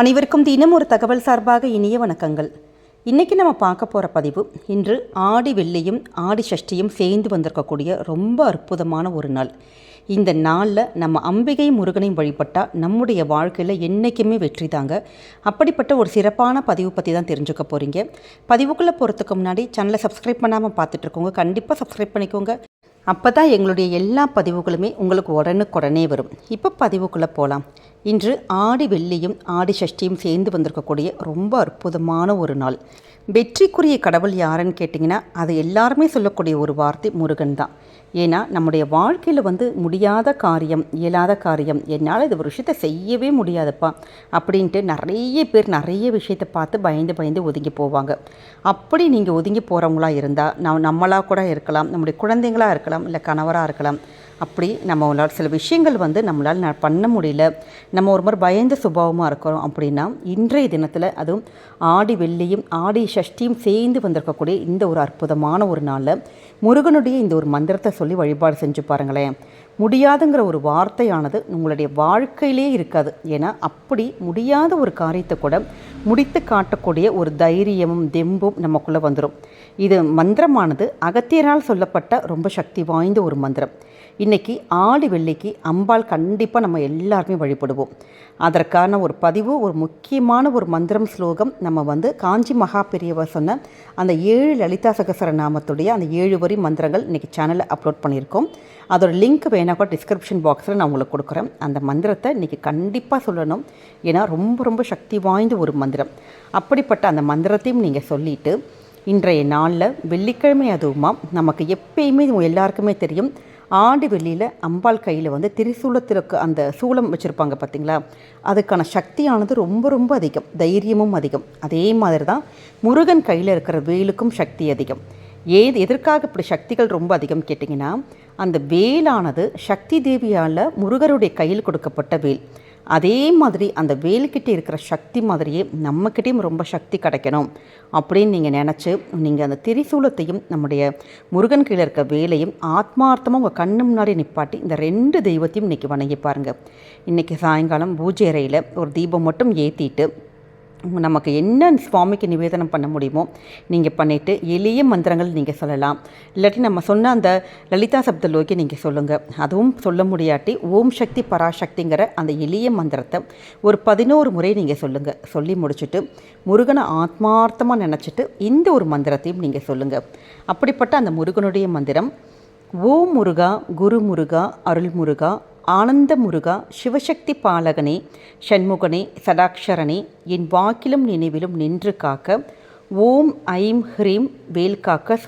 அனைவருக்கும் தினம் ஒரு தகவல் சார்பாக இனிய வணக்கங்கள். இன்றைக்கி நம்ம பார்க்க போகிற பதிவு இன்று ஆடி வெள்ளியும் ஆடி சஷ்டியும் சேர்ந்து வந்திருக்கக்கூடிய ரொம்ப அற்புதமான ஒரு நாள். இந்த நாளில் நம்ம அம்பிகை முருகனையும் வழிபட்டால் நம்முடைய வாழ்க்கையில் என்றைக்குமே வெற்றி தாங்க. அப்படிப்பட்ட ஒரு சிறப்பான பதிவு பற்றி தான் தெரிஞ்சுக்க போகிறீங்க பதிவுக்குள்ளே போகிறதுக்கு முன்னாடி சேனலை சப்ஸ்கிரைப் பண்ணாமல் பார்த்துட்ருக்கோங்க கண்டிப்பாக சப்ஸ்கிரைப் பண்ணிக்கோங்க. அப்போ தான் எங்களுடைய எல்லா பதிவுகளுமே உங்களுக்கு உடனுக்குடனே வரும். இப்போ பதிவுக்குள்ளே போகலாம் இன்று ஆடி வெள்ளியும் ஆடி சஷ்டியும் சேர்ந்து வந்திருக்கக்கூடிய ரொம்ப அற்புதமான ஒரு நாள். வெற்றிக்குரிய கடவுள் யாருன்னு கேட்டிங்கன்னா அது எல்லாருமே சொல்லக்கூடிய ஒரு வார்த்தை முருகன் தான். ஏன்னா நம்முடைய வாழ்க்கையில் வந்து முடியாத காரியம் இயலாத காரியம் என்னால் இது ஒரு விஷயத்தை செய்யவே முடியாதப்பா அப்படின்ட்டு நிறைய பேர் நிறைய விஷயத்தை பார்த்து பயந்து பயந்து ஒதுங்கி போவாங்க. அப்படி நீங்கள் ஒதுங்கி போகிறவங்களா இருந்தால் நான் நம்மளாக கூட இருக்கலாம் நம்முடைய குழந்தைங்களாக இருக்கலாம் இல்லை கணவராக இருக்கலாம் அப்படி நம்மளால் சில விஷயங்கள் வந்து நம்மளால் ந- பண்ண முடியல. நம்ம ஒரு மாதிரி பயந்த சுபாவமாக இருக்கிறோம் அப்படின்னா இன்றைய தினத்தில் அதுவும் ஆடி வெள்ளியும் ஆடி சஷ்டியும் சேர்ந்து வந்திருக்கக்கூடிய இந்த ஒரு அற்புதமான ஒரு நாளில் முருகனுடைய இந்த ஒரு மந்திரத்தை சொல்லி வழிபாடு செஞ்சு பாருங்களேன். முடியாதுங்கிற ஒரு வார்த்தையானது உங்களுடைய வாழ்க்கையிலே இருக்காது. ஏன்னா அப்படி முடியாத ஒரு காரியத்தை கூட முடித்து காட்டக்கூடிய ஒரு தைரியமும் தெம்பும் நமக்குள்ளே வந்துடும் இது மந்திரமானது அகத்தியரால் சொல்லப்பட்ட ரொம்ப சக்தி வாய்ந்த ஒரு மந்திரம். இன்றைக்கி ஆடி வெள்ளிக்கு அம்பாள் கண்டிப்பாக நம்ம எல்லாருமே வழிபடுவோம். அதற்கான ஒரு பதிவு ஒரு முக்கியமான ஒரு மந்திரம் ஸ்லோகம் நம்ம வந்து காஞ்சி மகா பெரியவர் சொன்ன அந்த ஏழு லலிதா சகசர நாமத்துடைய அந்த ஏழு வரி மந்திரங்கள் இன்றைக்கி சேனலில் அப்லோட் பண்ணியிருக்கோம். அதோட லிங்க் வேணால் கூட டிஸ்கிரிப்ஷன் பாக்ஸில் நான் உங்களுக்கு கொடுக்குறேன். அந்த மந்திரத்தை இன்றைக்கி கண்டிப்பாக சொல்லணும். ஏன்னா ரொம்ப ரொம்ப சக்தி வாய்ந்த ஒரு மந்திரம். அப்படிப்பட்ட அந்த மந்திரத்தையும் நீங்கள் சொல்லிவிட்டு இன்றைய நாளில் வெள்ளிக்கிழமை அதுவுமா நமக்கு எப்பயுமே எல்லாருக்குமே தெரியும். ஆண்டு வெள்ளியில் அம்பாள் கையில் வந்து திரிசூலத்திற்கு அந்த சூலம் வச்சுருப்பாங்க பார்த்தீங்களா அதுக்கான சக்தியானது ரொம்ப ரொம்ப அதிகம். தைரியமும் அதிகம். அதே மாதிரி தான் முருகன் கையில் இருக்கிற வேலுக்கும் சக்தி அதிகம். ஏது எதற்காக இப்படி சக்திகள் ரொம்ப அதிகம் கேட்டிங்கன்னா அந்த வேலானது சக்தி தேவியால் முருகருடைய கையில் கொடுக்கப்பட்ட வேல். அதே மாதிரி அந்த வேலுக்கிட்டே இருக்கிற சக்தி மாதிரியே நம்மக்கிட்டேயும் ரொம்ப சக்தி கிடைக்கணும் அப்படின்னு நீங்கள் நினச்சி நீங்கள் அந்த திரிசூலத்தையும் நம்முடைய முருகன் கீழே இருக்க வேலையும் ஆத்மார்த்தமாக உங்கள் கண்ணு முன்னாடி நிப்பாட்டி இந்த ரெண்டு தெய்வத்தையும் இன்றைக்கி வணங்கி பாருங்கள் இன்றைக்கி சாயங்காலம் பூஜை அறையில் ஒரு தீபம் மட்டும் ஏற்றிட்டு நமக்கு என்ன சுவாமிக்கு நிவேதனம் பண்ண முடியுமோ நீங்கள் பண்ணிவிட்டு எளிய மந்திரங்கள் நீங்கள் சொல்லலாம். இல்லாட்டி நம்ம சொன்ன அந்த லலிதா சப்தலோக்கி நீங்கள் சொல்லுங்கள் அதுவும் சொல்ல முடியாட்டி ஓம் சக்தி பராசக்திங்கிற அந்த எளிய மந்திரத்தை ஒரு பதினோரு முறை நீங்கள் சொல்லுங்கள் சொல்லி முடிச்சுட்டு முருகனை ஆத்மார்த்தமாக நினச்சிட்டு இந்த ஒரு மந்திரத்தையும் நீங்கள் சொல்லுங்கள் அப்படிப்பட்ட அந்த முருகனுடைய மந்திரம் ஓம் முருகா குரு முருகா அருள் முருகா ஆனந்த முருகா சிவசக்தி பாலகனே சண்முகனே சதாக்ஷரனே என் வாக்கிலும் நினைவிலும் நின்று காக்க ஓம் ஐம் ஹ்ரீம் வேல் காக்க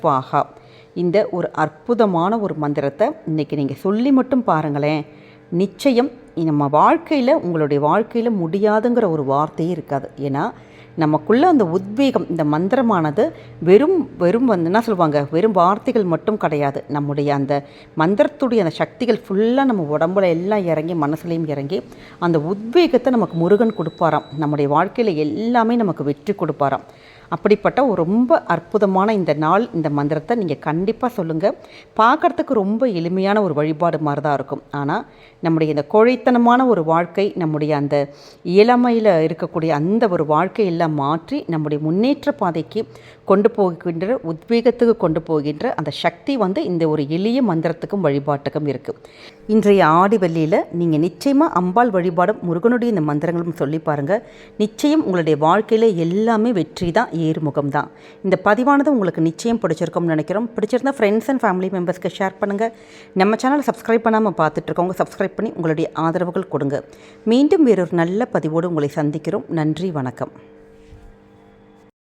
இந்த ஒரு அற்புதமான ஒரு மந்திரத்தை இன்றைக்கி நீங்கள் சொல்லி மட்டும் பாருங்களேன். நிச்சயம் நம்ம வாழ்க்கையில் உங்களுடைய வாழ்க்கையில் முடியாதுங்கிற ஒரு வார்த்தையே இருக்காது. ஏன்னா நமக்குள்ளே அந்த உத்வேகம் இந்த மந்திரமானது வெறும் வெறும் வந்து என்ன சொல்லுவாங்க? வெறும் வார்த்தைகள் மட்டும் கிடையாது. நம்முடைய அந்த மந்திரத்துடைய அந்த சக்திகள் ஃபுல்லாக நம்ம உடம்புல எல்லாம் இறங்கி மனசுலையும் இறங்கி அந்த உத்வேகத்தை நமக்கு முருகன் கொடுப்பாராம். நம்முடைய வாழ்க்கையில் எல்லாமே நமக்கு வெற்றி கொடுப்பாராம். அப்படிப்பட்ட ஒரு ரொம்ப அற்புதமான இந்த நாள் இந்த மந்திரத்தை நீங்கள் கண்டிப்பாக சொல்லுங்கள் பார்க்குறதுக்கு ரொம்ப எளிமையான ஒரு வழிபாடு மாதிரி தான் இருக்கும். ஆனால் நம்முடைய இந்த கோழைத்தனமான ஒரு வாழ்க்கை நம்முடைய அந்த இயலாமையில் இருக்கக்கூடிய அந்த ஒரு வாழ்க்கையெல்லாம் மாற்றி நம்முடைய முன்னேற்ற பாதைக்கு கொண்டு போகின்ற உத்வேகத்துக்கு கொண்டு போகின்ற அந்த சக்தி வந்து இந்த ஒரு எளிய மந்திரத்துக்கும் வழிபாட்டுக்கும் இருக்குது இன்றைய ஆடி வெள்ளியில் நீங்கள் நிச்சயமாக அம்பாள் வழிபாடும் முருகனுடைய இந்த மந்திரங்களும் சொல்லி பாருங்கள் நிச்சயம் உங்களுடைய வாழ்க்கையில் எல்லாமே வெற்றி தான் ஏறுமுகம் தான். இந்த பதிவானது உங்களுக்கு நிச்சயம் பிடிச்சிருக்கும்னு நினைக்கிறோம். பிடிச்சிருந்தா ஃப்ரெண்ட்ஸ் அண்ட் ஃபேமிலி மெம்பர்ஸ்க்கு ஷேர் பண்ணுங்கள் நம்ம சேனலை சப்ஸ்கிரைப் பண்ணாமல் பார்த்துட்ருக்கவங்க சப்ஸ்கிரைப் பண்ணி உங்களுடைய ஆதரவுகள் கொடுங்க. மீண்டும் வேறொரு நல்ல பதிவோடு உங்களை சந்திக்கிறோம். நன்றி வணக்கம்.